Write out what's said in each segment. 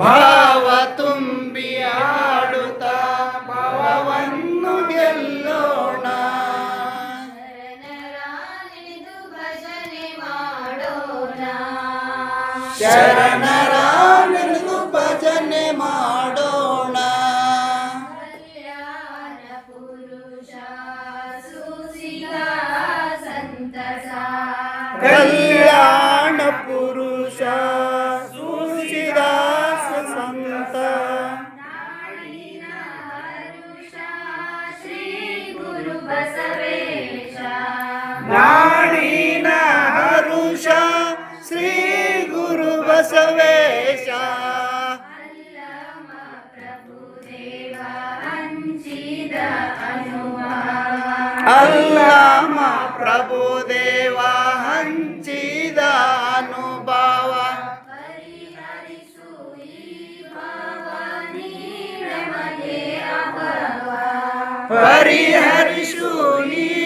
ಭಾವ ತುಂಬಿ ಆಡುತ್ತ ಭಾವವನ್ನು ಗೆಲ್ಲೋಣ ಭಜನೆ ಮಾಡೋಣ ಶರಣರ ಭಜನೆ ಮಾಡೋಣ ಪುರುಷ ಸಂತಸ ಬಸವೇಶ ಅಲ್ಲಮ ಪ್ರಭು ದೇವ ಹಂಚಿದ ಅನುಭವ ಪರಿಹರಿಸು ಈ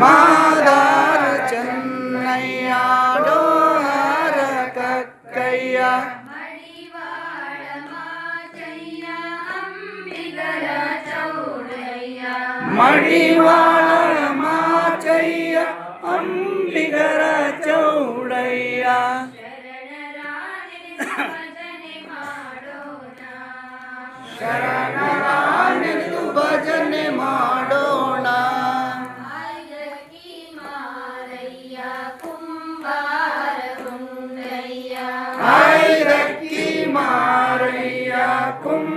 மாதார சென்னையாடோர கக்கையா மடிவாழ மாச்சைய அம்பிகர ಚೌಡಯ್ಯ ಶರಣರಾನೆಂದು ಭಜನೆ ಮಾಡ கும்பாரகுண்டையா ஐரக்கி மாறையா கும்